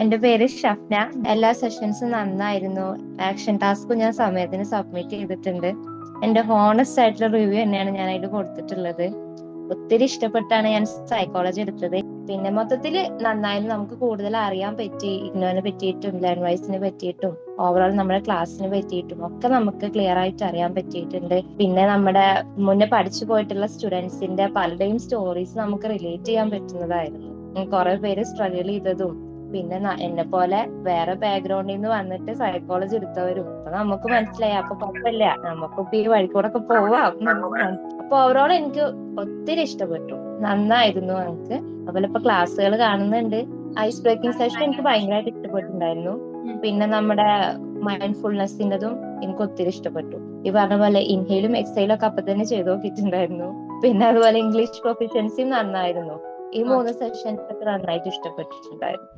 എന്റെ പേര് ഷഫ്ന. എല്ലാ സെഷൻസും നന്നായിരുന്നു. ആക്ഷൻ ടാസ്ക് ഞാൻ സമയത്തിന് സബ്മിറ്റ് ചെയ്തിട്ടുണ്ട്. എന്റെ ഹോണസ്റ്റ് ആയിട്ടുള്ള റിവ്യൂ തന്നെയാണ് ഞാൻ അതിൽ കൊടുത്തിട്ടുള്ളത്. ഒത്തിരി ഇഷ്ടപ്പെട്ടാണ് ഞാൻ സൈക്കോളജി എടുത്തത്. പിന്നെ മൊത്തത്തിൽ നന്നായിരുന്നു നമുക്ക് കൂടുതൽ അറിയാൻ പറ്റി ഇഗ്നോനെ പറ്റിയിട്ടും ലേൺ വൈസിനെ പറ്റിയിട്ടും ഓവറോൾ നമ്മുടെ ക്ലാസ്സിനെ പറ്റിയിട്ടും ഒക്കെ നമുക്ക് ക്ലിയർ ആയിട്ട് അറിയാൻ പറ്റിയിട്ടുണ്ട്. പിന്നെ നമ്മുടെ മുന്നേ പഠിച്ചു പോയിട്ടുള്ള സ്റ്റുഡൻസിന്റെ പലരുടെയും സ്റ്റോറീസ് നമുക്ക് റിലേറ്റ് ചെയ്യാൻ പറ്റുന്നതായിരുന്നു. കുറെ പേര് സ്ട്രഗിൾ ചെയ്തതും പിന്നെ എന്നെ പോലെ വേറെ ബാക്ക്ഗ്രൗണ്ടിൽ നിന്ന് വന്നിട്ട് സൈക്കോളജി എടുത്തവരും. അപ്പൊ നമുക്ക് മനസ്സിലായി. അപ്പൊ കുഴപ്പമില്ല. നമുക്കിപ്പോ ഈ വഴിക്കൂടെ ഒക്കെ പോവാം. അപ്പൊ ഓവറോൾ എനിക്ക് ഒത്തിരി ഇഷ്ടപ്പെട്ടു. നന്നായിരുന്നു എനിക്ക്. അതുപോലെ ഇപ്പൊ ക്ലാസ്സുകൾ കാണുന്നുണ്ട്. ഐസ് ബ്രേക്കിംഗ് സെഷൻ എനിക്ക് ഭയങ്കരമായിട്ട് ഇഷ്ടപ്പെട്ടിട്ടുണ്ടായിരുന്നു. പിന്നെ നമ്മുടെ മൈൻഡ്ഫുൾനെസ്സിന്റെതും എനിക്ക് ഒത്തിരി ഇഷ്ടപ്പെട്ടു. ഈ പറഞ്ഞ പോലെ ഇൻഹെയിലും എക്സൈലും ഒക്കെ അപ്പൊ തന്നെ ചെയ്തു നോക്കിയിട്ടുണ്ടായിരുന്നു. പിന്നെ അതുപോലെ ഇംഗ്ലീഷ് പ്രൊഫിഷ്യൻസിയും നന്നായിരുന്നു. ഈ മൂന്ന് സെഷൻസ് ഒക്കെ നന്നായിട്ട് ഇഷ്ടപ്പെട്ടിട്ടുണ്ടായിരുന്നു.